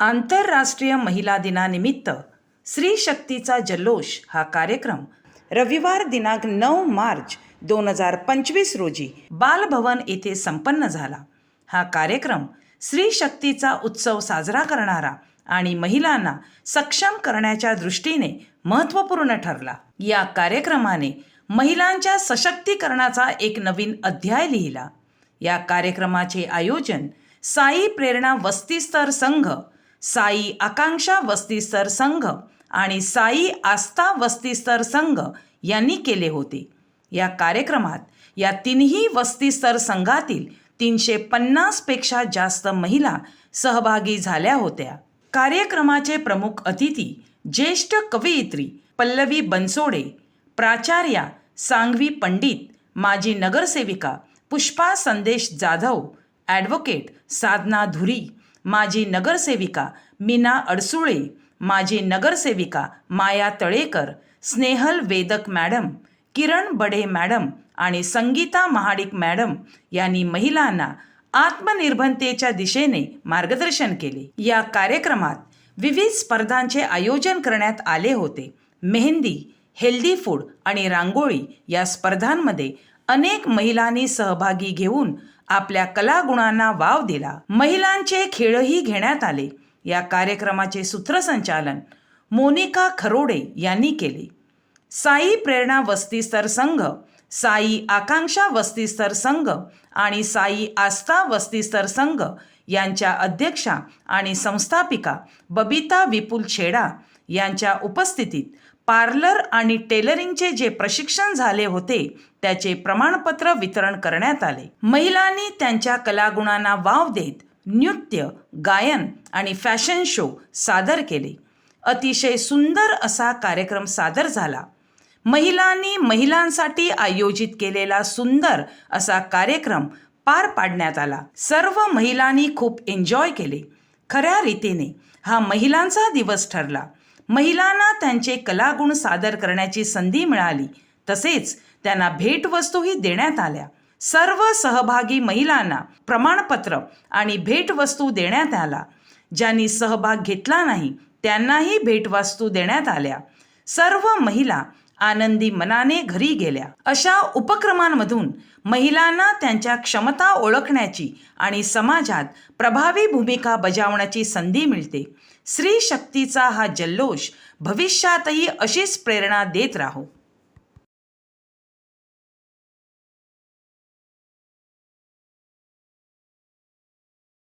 आंतरराष्ट्रीय महिला दिनानिमित्त स्त्री शक्तीचा जल्लोष हा कार्यक्रम रविवार दिनांक नऊ मार्च दोन हजार पंचवीस रोजी बालभवन येथे संपन्न झाला. हा कार्यक्रम स्त्री शक्तीचा उत्सव साजरा करणारा आणि महिलांना सक्षम करण्याच्या दृष्टीने महत्त्वपूर्ण ठरला. या कार्यक्रमाने महिलांच्या सशक्तीकरणाचा एक नवीन अध्याय लिहिला. या कार्यक्रमाचे आयोजन साई प्रेरणा वस्तीस्तर संघ साई आकांक्षा वस्तीस्तर संघ आणि साई आस्था वस्तीस्तर संघ यांनी केले होते. या कार्यक्रमात या तिन्ही वस्तीस्तर संघातील तीनशे पन्नासपेक्षा जास्त महिला सहभागी झाल्या होत्या. कार्यक्रमाचे प्रमुख अतिथी ज्येष्ठ कवयित्री पल्लवी बनसोडे प्राचार्या सांगवी पंडित माजी नगरसेविका पुष्पा संदेश जाधव ॲडव्होकेट साधना धुरी माजी नगरसेविका मीना अडसुळे माजी नगरसेविका माया तळेकर स्नेहल वेदक मॅडम किरण बडे मॅडम आणि संगीता महाडिक मॅडम यांनी महिलांना आत्मनिर्भरतेच्या दिशेने मार्गदर्शन केले. या कार्यक्रमात विविध स्पर्धांचे आयोजन करण्यात आले होते. मेहंदी हेल्दी फूड आणि रांगोळी या स्पर्धांमध्ये अनेक महिलांनी सहभागी घेऊन आपल्या कलागुणांना वाव दिला. महिलांचे खेळही घेण्यात आले. या कार्यक्रमाचे सूत्रसंचालन मोनिका खरोडे यांनी केले. साई प्रेरणा वस्तीस्तर संघ साई आकांक्षा वस्तीस्तर संघ आणि साई आस्था वस्तीस्तर संघ यांच्या अध्यक्षा आणि संस्थापिका बबिता विपुल छेडा यांच्या उपस्थितीत पार्लर आणि टेलरिंगचे जे प्रशिक्षण झाले होते त्याचे प्रमाणपत्र वितरण करण्यात आले. महिलांनी त्यांच्या कलागुणांना वाव देत नृत्य गायन आणि फॅशन शो सादर केले. अतिशय सुंदर असा कार्यक्रम सादर झाला. महिलांनी महिलांसाठी आयोजित केलेला सुंदर असा कार्यक्रम पार पाडण्यात आला. सर्व महिलांनी खूप एन्जॉय केले. खऱ्या रीतीने हा महिलांचा दिवस ठरला. महिलांना त्यांचे कलागुण सादर करण्याची संधी मिळाली. तसेच त्यांना भेटवस्तूही देण्यात आल्या. सर्व सहभागी महिलांना प्रमाणपत्र आणि भेटवस्तू देण्यात आला. ज्यांनी सहभाग घेतला नाही त्यांनाही भेटवस्तू देण्यात आल्या. सर्व महिला आनंदी मनाने घरी गेल्या. अशा उपक्रमांमधून महिलांना त्यांच्या क्षमता ओळखण्याची आणि समाजात प्रभावी भूमिका बजावण्याची संधी मिळते. स्त्री शक्तीचा हा जल्लोष भविष्यातही अशीच प्रेरणा देत राहो.